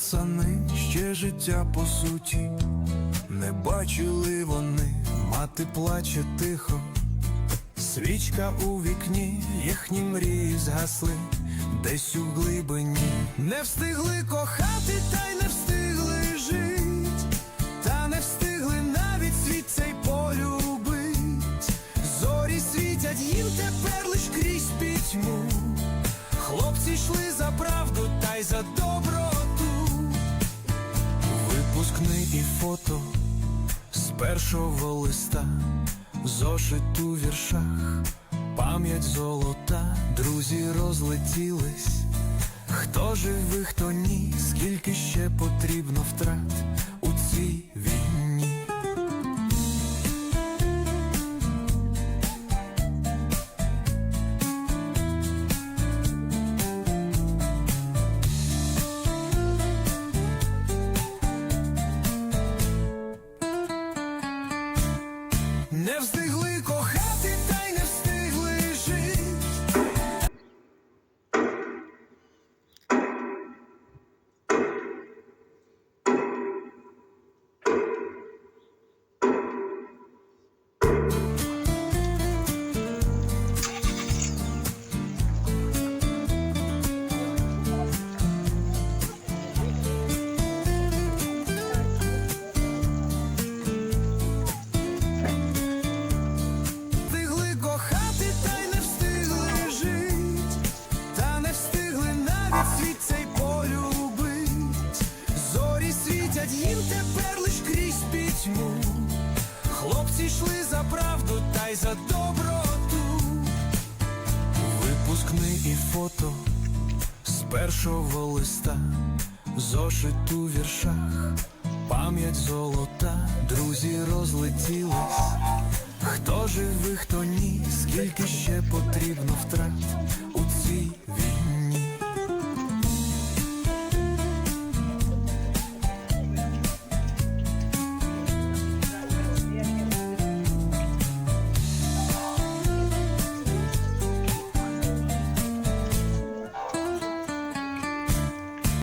пацани, ще життя по суті, не бачили вони, мати плаче тихо, свічка у вікні, їхні мрії згасли, десь у глибині. Не встигли кохати, та й не встигли жить, та не встигли навіть світ цей полюбить. Зорі світять їм тепер лиш крізь пітьму. Хлопці йшли за правду та й за Випускний і фото з першого листа, зошит у віршах, пам'ять золота, друзі розлетілись. Хто живий, хто ні, скільки ще потрібно втрат у цій Не встигли світ цей полюбить. Зорі світять їм тепер лиш крізь пітьму. Хлопці йшли за правду та й за доброту. Випускний і фото з першого листа, зошит у віршах, пам'ять золота, друзі розлетілись. Хто живий, хто ні, скільки ще потрібно втрат